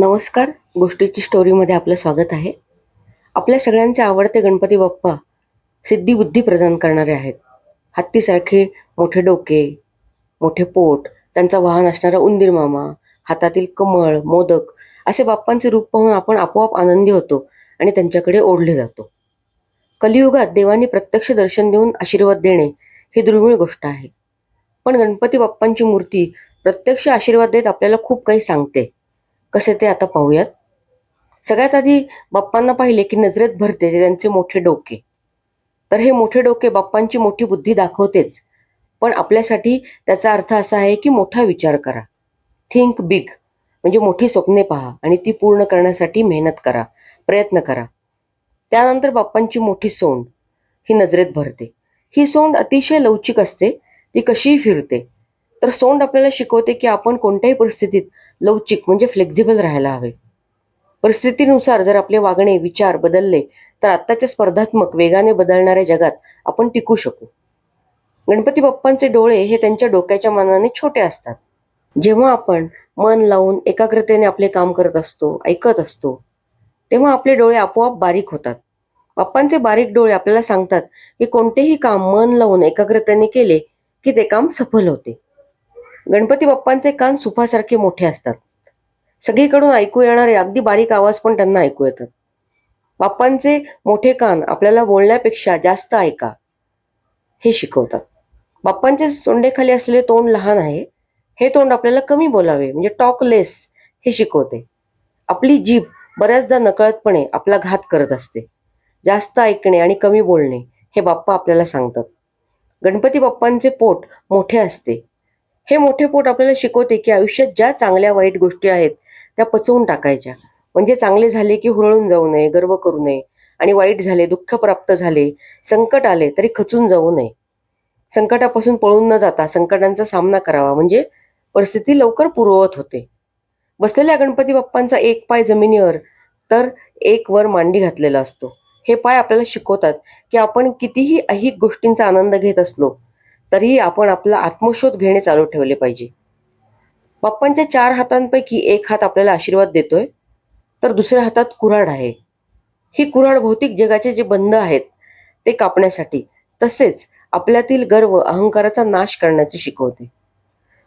नमस्कार. गोष्टीची स्टोरीमध्ये आपलं स्वागत आहे. आपल्या सगळ्यांचे आवडते गणपती बाप्पा सिद्धी बुद्धी प्रदान करणारे आहेत. हत्तीसारखे मोठे डोके मोठे पोट त्यांचा वाहन असणारा उंदीर मामा हातातील कमळ मोदक असे बाप्पांचे रूप पाहून आपण आपोआप आनंदी होतो आणि त्यांच्याकडे ओढले जातो. कलियुगात देवाने प्रत्यक्ष दर्शन देऊन आशीर्वाद देणे ही दुर्मिळ गोष्ट आहे. पण गणपती बाप्पांची मूर्ती प्रत्यक्ष आशीर्वाद देत आपल्याला खूप काही सांगते. कसे ते आता पाहूयात. सगळ्यात आधी बाप्पांना पाहिले की नजरेत भरते ते त्यांचे मोठे डोके. तर हे मोठे डोके बाप्पांची मोठी बुद्धी दाखवतेच. पण आपल्यासाठी त्याचा अर्थ असा आहे की मोठा विचार करा. थिंक बिग म्हणजे मोठी स्वप्ने पहा आणि ती पूर्ण करण्यासाठी मेहनत करा. प्रयत्न करा. त्यानंतर बाप्पांची मोठी सोंड. ही नजरेत भरते. ही सोंड अतिशय लवचिक असते. ती कशीही फिरते. तर सोंड आपल्याला शिकवते की आपण कोणत्याही परिस्थितीत लवचिक म्हणजे फ्लेक्झिबल राहायला हवे. परिस्थितीनुसार जर आपले वागणे विचार बदलले तर आत्ताच्या स्पर्धात्मक वेगाने बदलणाऱ्या जगात आपण टिकू शकू. गणपती बाप्पांचे डोळे हे त्यांच्या डोक्याच्या मानाने छोटे असतात. जेव्हा आपण मन लावून एकाग्रतेने आपले काम करत असतो ऐकत असतो तेव्हा आपले डोळे आपोआप बारीक होतात. बाप्पांचे बारीक डोळे आपल्याला सांगतात की कोणतेही काम मन लावून एकाग्रतेने केले की ते काम सफल होते. गणपती बाप्पांचे कान सुफासारखे मोठे असतात. सगळीकडून ऐकू येणारे अगदी बारीक आवाज पण त्यांना ऐकू येतात. बाप्पांचे मोठे कान आपल्याला बोलण्यापेक्षा जास्त ऐका. हे शिकवतात. बाप्पांचे सोंडेखाली असलेले तोंड लहान आहे. हे तोंड आपल्याला कमी बोलावे म्हणजे टॉक लेस हे शिकवते. आपली जीभ बऱ्याचदा नकळतपणे आपला घात करत असते. जास्त ऐकणे आणि कमी बोलणे हे बाप्पा आपल्याला सांगतात. गणपती बाप्पांचे पोट मोठे असते. हे मोठे पोट आपल्याला शिकवते की आयुष्यात ज्या चांगल्या वाईट गोष्टी आहेत त्या पचवून टाकायच्या. म्हणजे चांगले झाले की हुरळून जाऊ नये गर्व करू नये. आणि वाईट झाले दुःख प्राप्त झाले संकट आले तरी खचून जाऊ नये. संकटापासून पळून न जाता संकटांचा सामना करावा. म्हणजे परिस्थिती लवकर पूर्ववत होते. बसलेल्या गणपती बाप्पांचा एक पाय जमिनीवर तर एक वर मांडी घातलेला असतो. हे पाय आपल्याला शिकवतात की आपण कितीही ऐहिक गोष्टींचा आनंद घेत असलो तरीही आपण आपला आत्मशोध घेणे चालू ठेवले पाहिजे. बाप्पांच्या चार हातांपैकी एक हात आपल्याला आशीर्वाद देतोय तर दुसऱ्या हातात कुऱ्हाड आहे. ही कुऱ्हाड भौतिक जगाचे जे बंध आहेत ते कापण्यासाठी तसेच आपल्यातील गर्व अहंकाराचा नाश करण्याचे शिकवते.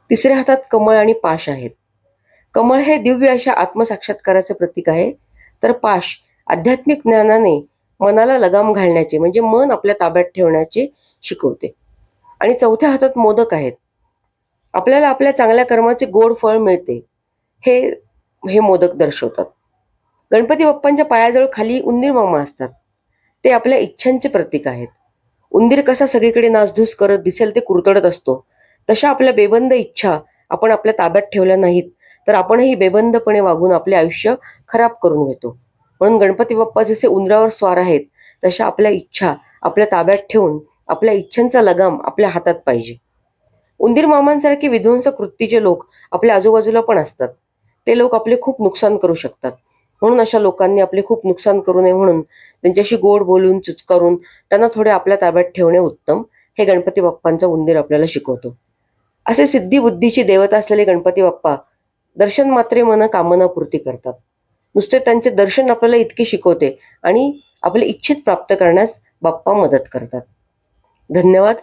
तिसऱ्या हातात कमळ आणि पाश आहेत. कमळ हे दिव्य अशा आत्मसाक्षात्काराचे प्रतीक आहे. तर पाश आध्यात्मिक ज्ञानाने मनाला लगाम घालण्याचे म्हणजे मन आपल्या ताब्यात ठेवण्याचे शिकवते. आणि चौथ्या हातात मोदक आहेत. आपल्याला आपल्या चांगल्या कर्माचे गोड फळ मिळते. हे हे मोदक दर्शवतात. गणपती बाप्पांच्या पायाजवळ खाली उंदीर मामा असतात. ते आपल्या इच्छांचे प्रतीक आहेत. उंदीर कसा सगळीकडे नासधूस करत दिसेल ते कुरतडत असतो. तशा आपल्या बेबंद इच्छा आपण आपल्या ताब्यात ठेवल्या नाहीत तर आपणही बेबंदपणे वागून आपले आयुष्य खराब करून घेतो. म्हणून गणपती बाप्पा जसे उंदरावर स्वार आहेत तशा आपल्या इच्छा आपल्या ताब्यात ठेवून आपल्या इच्छांचा लगाम आपल्या हातात पाहिजे. उंदीर मामांसारखे विध्वंस कृतीचे लोक आपल्या आजूबाजूला पण असतात. ते लोक आपले खूप नुकसान करू शकतात. म्हणून अशा लोकांनी आपले खूप नुकसान करू नये म्हणून त्यांच्याशी गोड बोलून चुचकारून त्यांना थोडे आपल्या ताब्यात ठेवणे उत्तम. हे गणपती बाप्पांचा उंदीर आपल्याला शिकवतो. असे सिद्धी बुद्धीची देवता असलेले गणपती बाप्पा दर्शन मात्रे मन कामना पूर्ती करतात. नुसते त्यांचे दर्शन आपल्याला इतके शिकवते आणि आपले इच्छित प्राप्त करण्यास बाप्पा मदत करतात. धन्यवाद.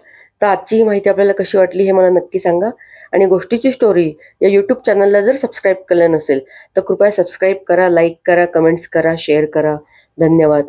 तर आजची ही माहिती आपल्याला कशी वाटली हे मला नक्की सांगा. आणि गोष्टीची स्टोरी या यूट्यूब चॅनलला जर सबस्क्राईब केलं नसेल तर कृपया सबस्क्राईब करा लाईक करा कमेंट्स करा शेअर करा. धन्यवाद.